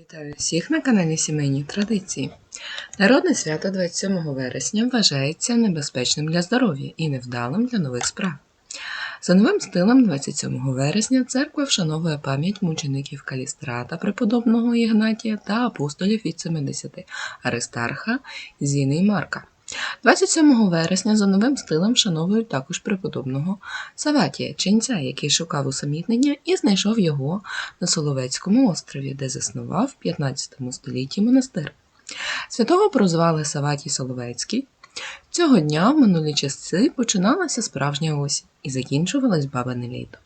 Вітаю всіх на каналі Сімейні Традиції. Народне свято 27 вересня вважається небезпечним для здоров'я і невдалим для нових справ. За новим стилем 27 вересня церква вшановує пам'ять мучеників Калістрата, преподобного Ігнатія та апостолів від 70 Аристарха, Зіни і Марка. 27 вересня за новим стилем вшановують також преподобного Саватія, ченця, який шукав усамітнення і знайшов його на Соловецькому острові, де заснував в 15 столітті монастир. Святого прозвали Саватій Соловецький. Цього дня в минулі часи починалася справжня осінь і закінчувалось бабине літо.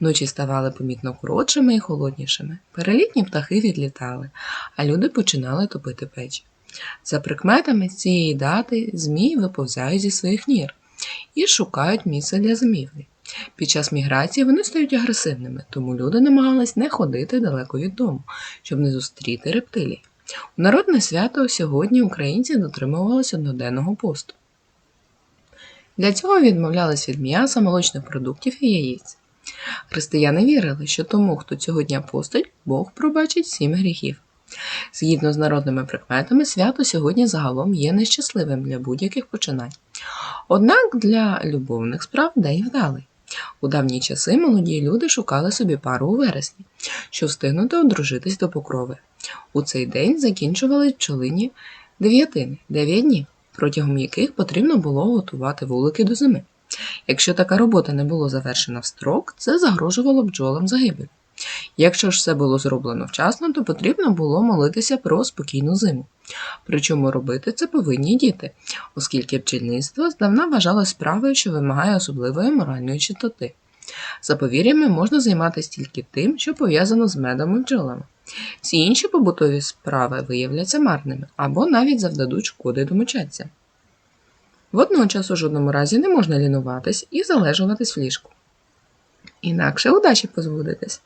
Ночі ставали помітно коротшими і холоднішими. Перелітні птахи відлітали, а люди починали топити печі. За прикметами цієї дати змії виповзають зі своїх нір і шукають місце для зимівлі. Під час міграції вони стають агресивними, тому люди намагались не ходити далеко від дому, щоб не зустріти рептилій. У народне свято сьогодні українці дотримувались одноденного посту. Для цього відмовлялись від м'яса, молочних продуктів і яєць. Християни вірили, що тому, хто цього дня постить, Бог пробачить сім гріхів. Згідно з народними прикметами, свято сьогодні загалом є нещасливим для будь-яких починань. Однак для любовних справ день вдалий. У давні часи молоді люди шукали собі пару у вересні, щоб встигнути одружитись до покрови. У цей день закінчували пчолині дев'ятини, дев'ять днів, протягом яких потрібно було готувати вулики до зими. Якщо така робота не була завершена в строк, це загрожувало бджолам загибель. Якщо ж все було зроблено вчасно, то потрібно було молитися про спокійну зиму. Причому робити це повинні діти, оскільки пчільництво здавна вважалось справою, що вимагає особливої моральної чистоти. За повір'ями можна займатися тільки тим, що пов'язано з медом і бджолами. Всі інші побутові справи виявляться марними або навіть завдадуть шкоди домочадцям. Водночас у жодному разі не можна лінуватись і залежуватись в ліжку. Інакше удачі позбудетесь.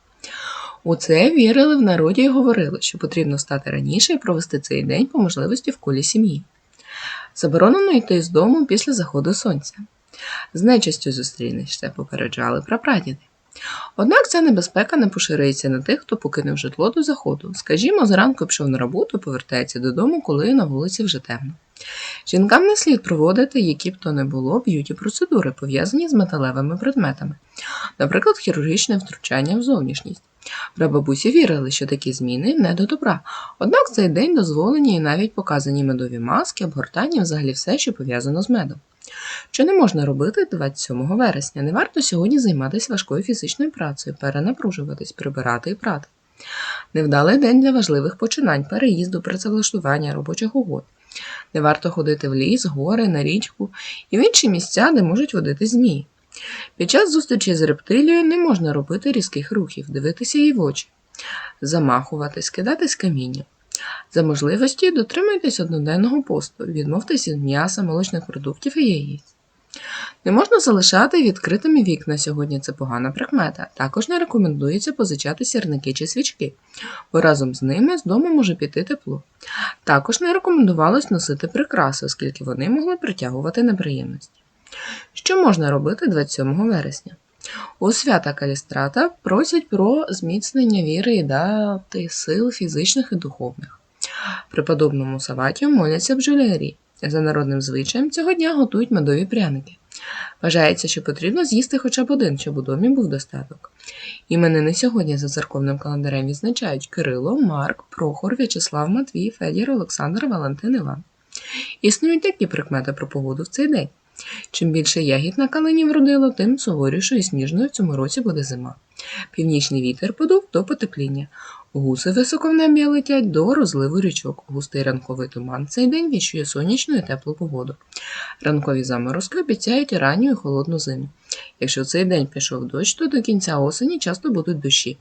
У це вірили в народі і говорили, що потрібно стати раніше і провести цей день по можливості в колі сім'ї. Заборонено йти з дому після заходу сонця. З нечистю зустрінешся, попереджали прапрадіди. Однак ця небезпека не поширюється на тих, хто покинув житло до заходу. Скажімо, зранку пішов на роботу, повертається додому, коли на вулиці вже темно. Жінкам не слід проводити, які б то не було, б'юті процедури, пов'язані з металевими предметами, наприклад, хірургічне втручання в зовнішність. Прабабусі вірили, що такі зміни не до добра, однак цей день дозволені і навіть показані медові маски, обгортання, взагалі все, що пов'язано з медом. Що не можна робити 27 вересня, не варто сьогодні займатися важкою фізичною працею, перенапружуватись, прибирати і прати. Невдалий день для важливих починань, переїзду, працевлаштування, робочих угод. Не варто ходити в ліс, гори, на річку і в інші місця, де можуть водити змії. Під час зустрічі з рептилією не можна робити різких рухів, дивитися їй в очі, замахуватись, кидатись камінням. За можливості дотримуйтесь одноденного посту, відмовтесь від м'яса, молочних продуктів і яєць. Не можна залишати відкритими вікна сьогодні це погана прикмета. Також не рекомендується позичати сірники чи свічки, бо разом з ними з дому може піти тепло. Також не рекомендувалось носити прикраси, оскільки вони могли притягувати неприємності. Що можна робити 27 вересня? У свята Калістрата просять про зміцнення віри і дати сил фізичних і духовних. Преподобному Саватію моляться бджолярі. За народним звичаєм цього дня готують медові пряники. Вважається, що потрібно з'їсти хоча б один, щоб у домі був достаток. Іменини сьогодні за церковним календарем відзначають Кирило, Марк, Прохор, В'ячеслав, Матвій, Федір, Олександр, Валентин, Іван. Існують такі прикмети про погоду в цей день. Чим більше ягід на калині вродило, тим суворішою і сніжною в цьому році буде зима. Північний вітер подув до потепління. Гуси високо в небі летять до розливу річок. Густий ранковий туман цей день віщує сонячну і теплу погоду. Ранкові заморозки обіцяють ранню і холодну зиму. Якщо цей день пішов дощ, то до кінця осені часто будуть дощі.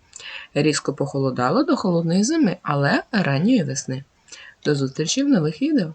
Різко похолодало до холодної зими, але ранньої весни. До зустрічі в нових відео!